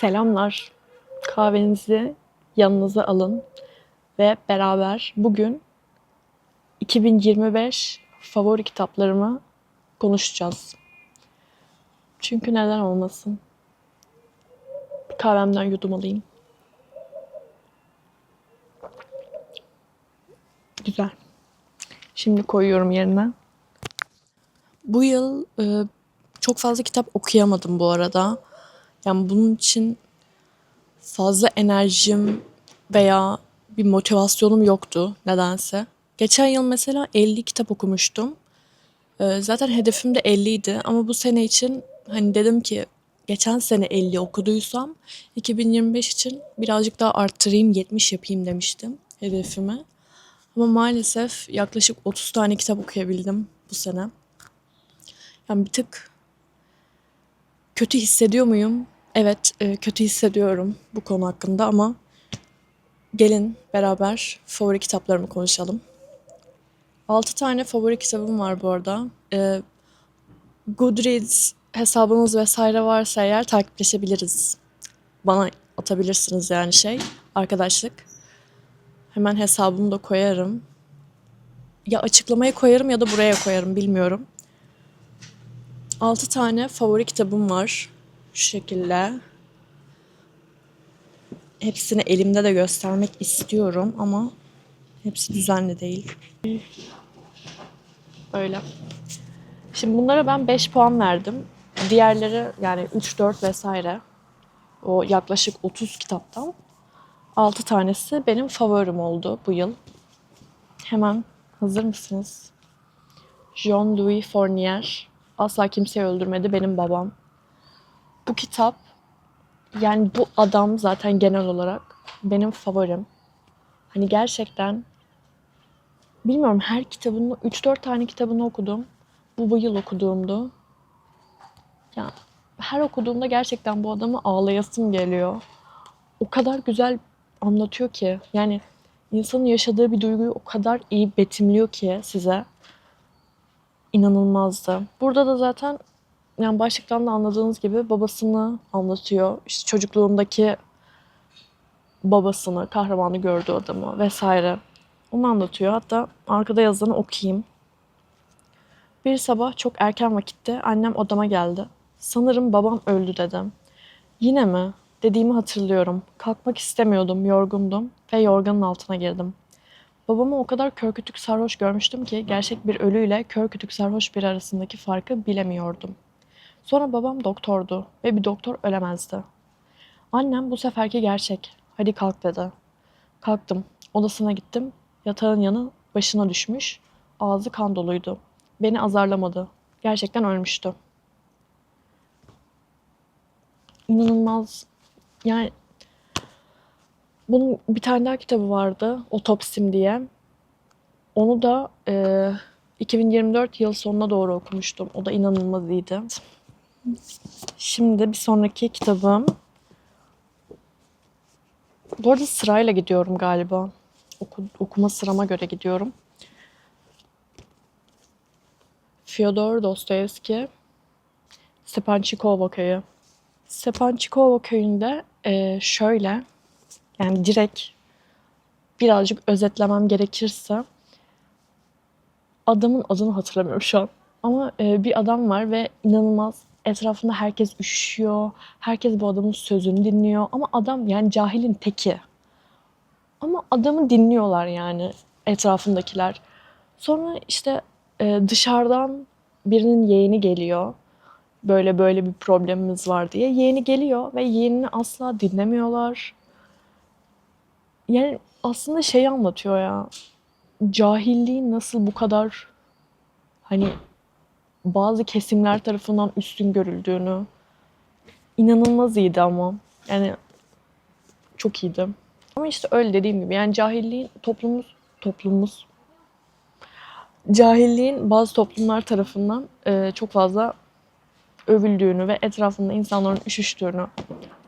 Selamlar. Kahvenizi yanınıza alın ve beraber bugün 2025 favori kitaplarımı konuşacağız. Çünkü neden olmasın? Kahvemden yudum alayım. Güzel. Şimdi koyuyorum yerine. Bu yıl e, çok fazla kitap okuyamadım bu arada. Yani bunun için fazla enerjim veya bir motivasyonum yoktu nedense. Geçen yıl mesela 50 kitap okumuştum. Ee, zaten hedefim de 50 idi ama bu sene için hani dedim ki geçen sene 50 okuduysam 2025 için birazcık daha arttırayım 70 yapayım demiştim hedefimi. Ama maalesef yaklaşık 30 tane kitap okuyabildim bu sene. Yani bir tık kötü hissediyor muyum? Evet, e, kötü hissediyorum bu konu hakkında ama gelin beraber favori kitaplarımı konuşalım. 6 tane favori kitabım var bu arada. E, Goodreads hesabınız vesaire varsa eğer takipleşebiliriz. Bana atabilirsiniz yani şey, arkadaşlık. Hemen hesabımı da koyarım. Ya açıklamaya koyarım ya da buraya koyarım bilmiyorum. 6 tane favori kitabım var. Şu şekilde. Hepsini elimde de göstermek istiyorum ama hepsi düzenli değil. Böyle. Şimdi bunlara ben 5 puan verdim. Diğerleri yani 3, 4 vesaire. O yaklaşık 30 kitaptan 6 tanesi benim favorim oldu bu yıl. Hemen hazır mısınız? Jean-Louis Fournier. Asla kimseyi öldürmedi benim babam. Bu kitap yani bu adam zaten genel olarak benim favorim. Hani gerçekten bilmiyorum her kitabını 3-4 tane kitabını okudum. Bu bu yıl okuduğumdu. Ya her okuduğumda gerçekten bu adamı ağlayasım geliyor. O kadar güzel anlatıyor ki yani insanın yaşadığı bir duyguyu o kadar iyi betimliyor ki size. İnanılmazdı. Burada da zaten yani başlıktan da anladığınız gibi babasını anlatıyor. İşte çocukluğundaki babasını, kahramanı gördüğü adamı vesaire. Onu anlatıyor. Hatta arkada yazanı okuyayım. Bir sabah çok erken vakitte annem odama geldi. Sanırım babam öldü dedim. Yine mi? Dediğimi hatırlıyorum. Kalkmak istemiyordum, yorgundum ve yorganın altına girdim. Babamı o kadar kör kütük sarhoş görmüştüm ki gerçek bir ölüyle kör kütük sarhoş bir arasındaki farkı bilemiyordum. Sonra babam doktordu ve bir doktor ölemezdi. Annem bu seferki gerçek. Hadi kalk dedi. Kalktım. Odasına gittim. Yatağın yanı başına düşmüş. Ağzı kan doluydu. Beni azarlamadı. Gerçekten ölmüştü. İnanılmaz. Yani bunun bir tane daha kitabı vardı. Otopsim diye. Onu da e, 2024 yıl sonuna doğru okumuştum. O da inanılmaz iyiydi. Şimdi bir sonraki kitabım. Bu arada sırayla gidiyorum galiba. Oku, okuma sırama göre gidiyorum. Fyodor Dostoyevski, Stepanchikova köyü. Stepanchikova köyünde e, şöyle, yani direkt birazcık özetlemem gerekirse adamın adını hatırlamıyorum şu an. Ama e, bir adam var ve inanılmaz etrafında herkes üşüyor. Herkes bu adamın sözünü dinliyor. Ama adam yani cahilin teki. Ama adamı dinliyorlar yani etrafındakiler. Sonra işte e, dışarıdan birinin yeğeni geliyor. Böyle böyle bir problemimiz var diye. Yeğeni geliyor ve yeğenini asla dinlemiyorlar. Yani aslında şeyi anlatıyor ya. Cahilliğin nasıl bu kadar hani bazı kesimler tarafından üstün görüldüğünü inanılmaz iyiydi ama. Yani çok iyiydi. Ama işte öyle dediğim gibi yani cahilliğin toplumumuz toplumumuz cahilliğin bazı toplumlar tarafından e, çok fazla övüldüğünü ve etrafında insanların üşüştüğünü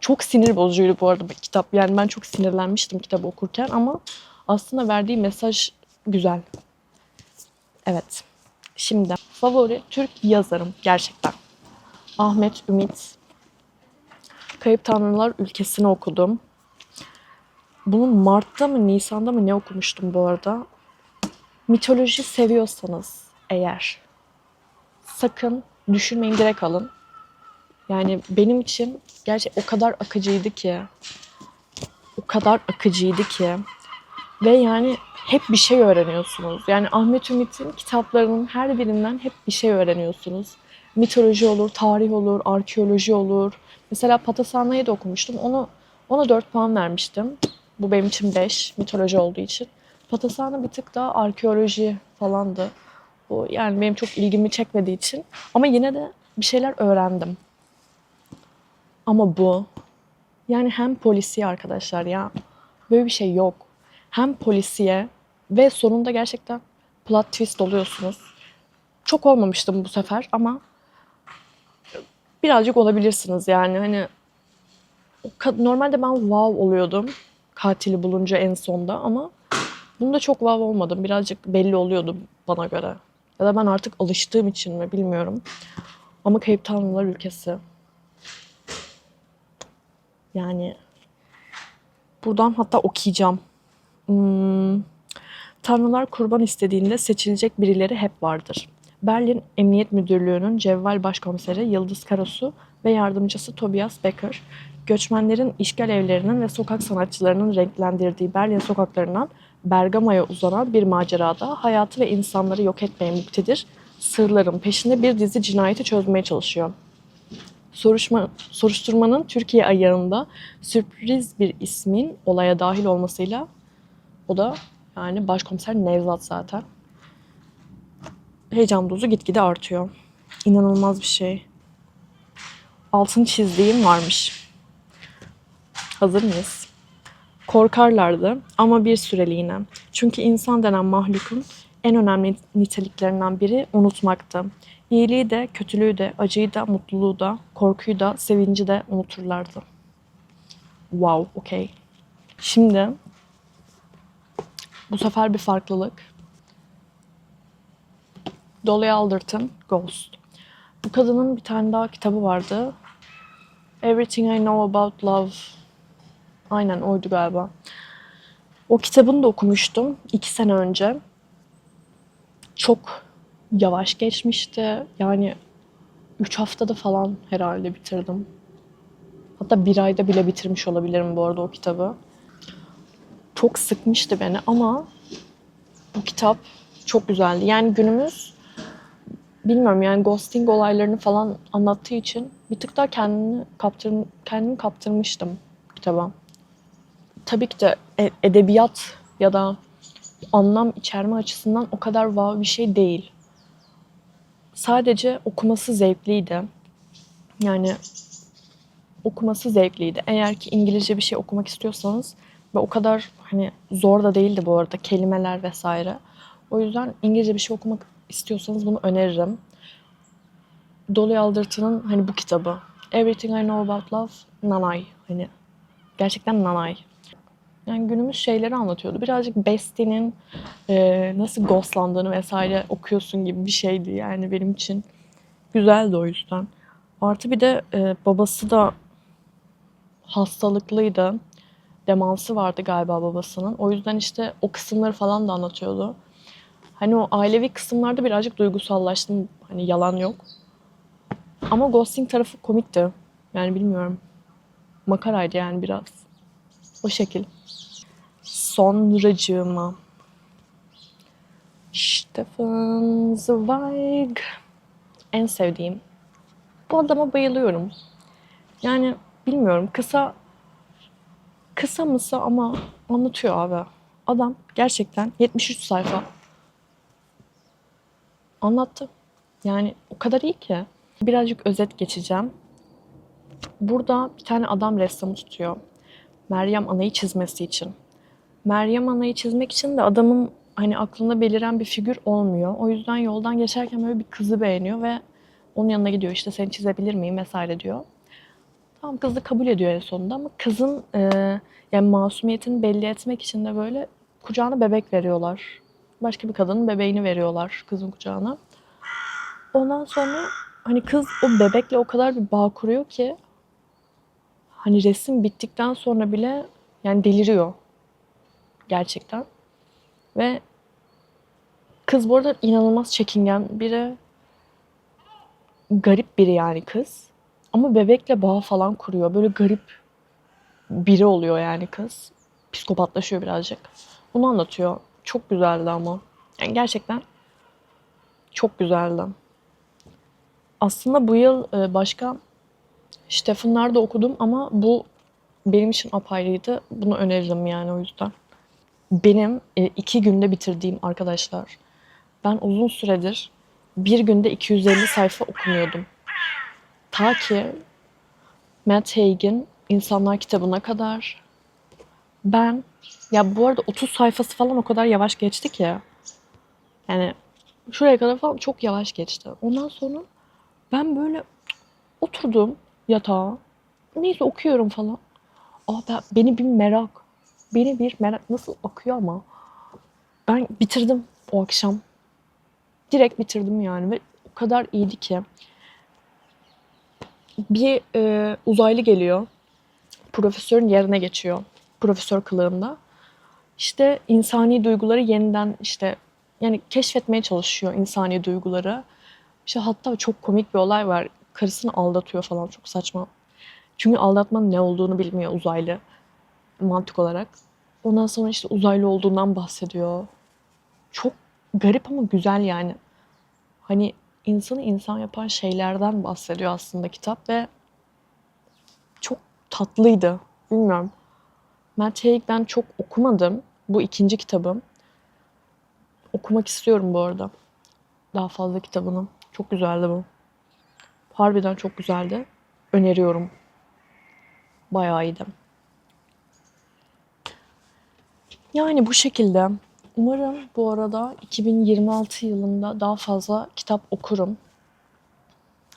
çok sinir bozucuydu bu arada bu kitap. Yani ben çok sinirlenmiştim kitabı okurken ama aslında verdiği mesaj güzel. Evet. Şimdi favori Türk yazarım gerçekten. Ahmet Ümit. Kayıp Tanrılar Ülkesi'ni okudum. Bunu Mart'ta mı Nisan'da mı ne okumuştum bu arada. Mitoloji seviyorsanız eğer sakın düşünmeyin direkt alın. Yani benim için gerçi o kadar akıcıydı ki. O kadar akıcıydı ki. Ve yani hep bir şey öğreniyorsunuz. Yani Ahmet Ümit'in kitaplarının her birinden hep bir şey öğreniyorsunuz. Mitoloji olur, tarih olur, arkeoloji olur. Mesela Patasana'yı da okumuştum. Onu ona 4 puan vermiştim. Bu benim için 5 mitoloji olduğu için. Patasana bir tık daha arkeoloji falandı. Bu yani benim çok ilgimi çekmediği için. Ama yine de bir şeyler öğrendim. Ama bu yani hem polisiye arkadaşlar ya böyle bir şey yok. Hem polisiye ve sonunda gerçekten plot twist oluyorsunuz. Çok olmamıştım bu sefer ama birazcık olabilirsiniz yani hani normalde ben wow oluyordum katili bulunca en sonda ama bunda çok wow olmadım. Birazcık belli oluyordu bana göre. Ya da ben artık alıştığım için mi bilmiyorum. Ama Kayıp Tanrılar Ülkesi. Yani buradan hatta okuyacağım. Hmm, Tanrılar kurban istediğinde seçilecek birileri hep vardır. Berlin Emniyet Müdürlüğü'nün cevval başkomiseri Yıldız Karasu ve yardımcısı Tobias Becker, göçmenlerin işgal evlerinin ve sokak sanatçılarının renklendirdiği Berlin sokaklarından Bergama'ya uzanan bir macerada hayatı ve insanları yok etmeye muktedir, sırların peşinde bir dizi cinayeti çözmeye çalışıyor. Soruşma, soruşturmanın Türkiye ayağında sürpriz bir ismin olaya dahil olmasıyla o da yani başkomiser Nevzat zaten. Heyecan dozu gitgide artıyor. İnanılmaz bir şey. Altın çizdiğim varmış. Hazır mıyız? Korkarlardı ama bir süreliğine. Çünkü insan denen mahlukun en önemli niteliklerinden biri unutmaktı. İyiliği de, kötülüğü de, acıyı da, mutluluğu da, korkuyu da, sevinci de unuturlardı. Wow, okey. Şimdi bu sefer bir farklılık. Dolly Alderton, Ghost. Bu kadının bir tane daha kitabı vardı. Everything I Know About Love. Aynen oydu galiba. O kitabını da okumuştum iki sene önce. Çok yavaş geçmişti. Yani üç haftada falan herhalde bitirdim. Hatta bir ayda bile bitirmiş olabilirim bu arada o kitabı. Çok sıkmıştı beni ama bu kitap çok güzeldi. Yani günümüz bilmiyorum yani ghosting olaylarını falan anlattığı için bir tık daha kendini kaptır, kendimi kaptırmıştım kitaba. Tabii ki de e- edebiyat ya da anlam içerme açısından o kadar wow bir şey değil. Sadece okuması zevkliydi. Yani okuması zevkliydi. Eğer ki İngilizce bir şey okumak istiyorsanız ve o kadar hani zor da değildi bu arada kelimeler vesaire. O yüzden İngilizce bir şey okumak istiyorsanız bunu öneririm. Dolly Alderton'ın hani bu kitabı. Everything I Know About Love, Nanay. Hani gerçekten Nanay. Yani günümüz şeyleri anlatıyordu. Birazcık Besti'nin e, nasıl ghostlandığını vesaire okuyorsun gibi bir şeydi yani benim için. Güzeldi o yüzden. Artı bir de e, babası da hastalıklıydı. Demansı vardı galiba babasının. O yüzden işte o kısımları falan da anlatıyordu. Hani o ailevi kısımlarda birazcık duygusallaştım. Hani yalan yok. Ama ghosting tarafı komikti. Yani bilmiyorum. Makaraydı yani biraz. O şekil. Sonracığıma. Stefan Zweig. En sevdiğim. Bu adama bayılıyorum. Yani bilmiyorum kısa kısa mısa ama anlatıyor abi. Adam gerçekten 73 sayfa anlattı. Yani o kadar iyi ki. Birazcık özet geçeceğim. Burada bir tane adam ressamı tutuyor. Meryem Ana'yı çizmesi için. Meryem Ana'yı çizmek için de adamın hani aklında beliren bir figür olmuyor. O yüzden yoldan geçerken böyle bir kızı beğeniyor ve onun yanına gidiyor işte seni çizebilir miyim vesaire diyor. Tamam kız da kabul ediyor en sonunda ama kızın e, yani masumiyetini belli etmek için de böyle kucağına bebek veriyorlar. Başka bir kadının bebeğini veriyorlar kızın kucağına. Ondan sonra hani kız o bebekle o kadar bir bağ kuruyor ki Hani resim bittikten sonra bile yani deliriyor. Gerçekten. Ve kız bu arada inanılmaz çekingen biri. Garip biri yani kız. Ama bebekle bağ falan kuruyor. Böyle garip biri oluyor yani kız. Psikopatlaşıyor birazcık. Bunu anlatıyor. Çok güzeldi ama. Yani gerçekten çok güzeldi. Aslında bu yıl e, başka Stephen'lar da okudum ama bu benim için apayrıydı. Bunu öneririm yani o yüzden. Benim e, iki günde bitirdiğim arkadaşlar. Ben uzun süredir bir günde 250 sayfa okumuyordum. Ta ki Matt Haig'in İnsanlar kitabına kadar. Ben ya bu arada 30 sayfası falan o kadar yavaş geçti ki. Yani şuraya kadar falan çok yavaş geçti. Ondan sonra ben böyle oturdum yatağa. Neyse okuyorum falan. Aa ben, beni bir merak. Beni bir merak. Nasıl akıyor ama. Ben bitirdim o akşam. Direkt bitirdim yani ve o kadar iyiydi ki. Bir e, uzaylı geliyor. Profesörün yerine geçiyor. Profesör kılığında. İşte insani duyguları yeniden işte yani keşfetmeye çalışıyor insani duyguları. İşte hatta çok komik bir olay var. Karısını aldatıyor falan çok saçma. Çünkü aldatmanın ne olduğunu bilmiyor uzaylı mantık olarak. Ondan sonra işte uzaylı olduğundan bahsediyor. Çok garip ama güzel yani. Hani insanı insan yapan şeylerden bahsediyor aslında kitap ve çok tatlıydı. Bilmiyorum. Matt Haig ben çok okumadım. Bu ikinci kitabım. Okumak istiyorum bu arada. Daha fazla kitabını. Çok güzeldi bu. Harbiden çok güzeldi. Öneriyorum. Bayağı iyiydi. Yani bu şekilde. Umarım bu arada 2026 yılında daha fazla kitap okurum.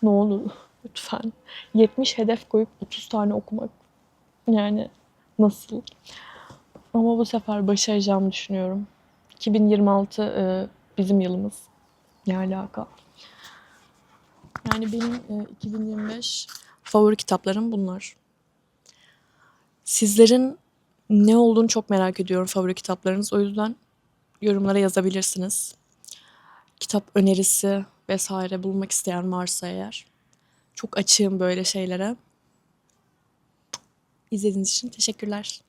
Ne olur lütfen. 70 hedef koyup 30 tane okumak. Yani nasıl? Ama bu sefer başaracağımı düşünüyorum. 2026 e, bizim yılımız. Ne alaka? Yani benim e, 2025 favori kitaplarım bunlar. Sizlerin ne olduğunu çok merak ediyorum favori kitaplarınız. O yüzden yorumlara yazabilirsiniz. Kitap önerisi vesaire bulmak isteyen varsa eğer. Çok açığım böyle şeylere. İzlediğiniz için teşekkürler.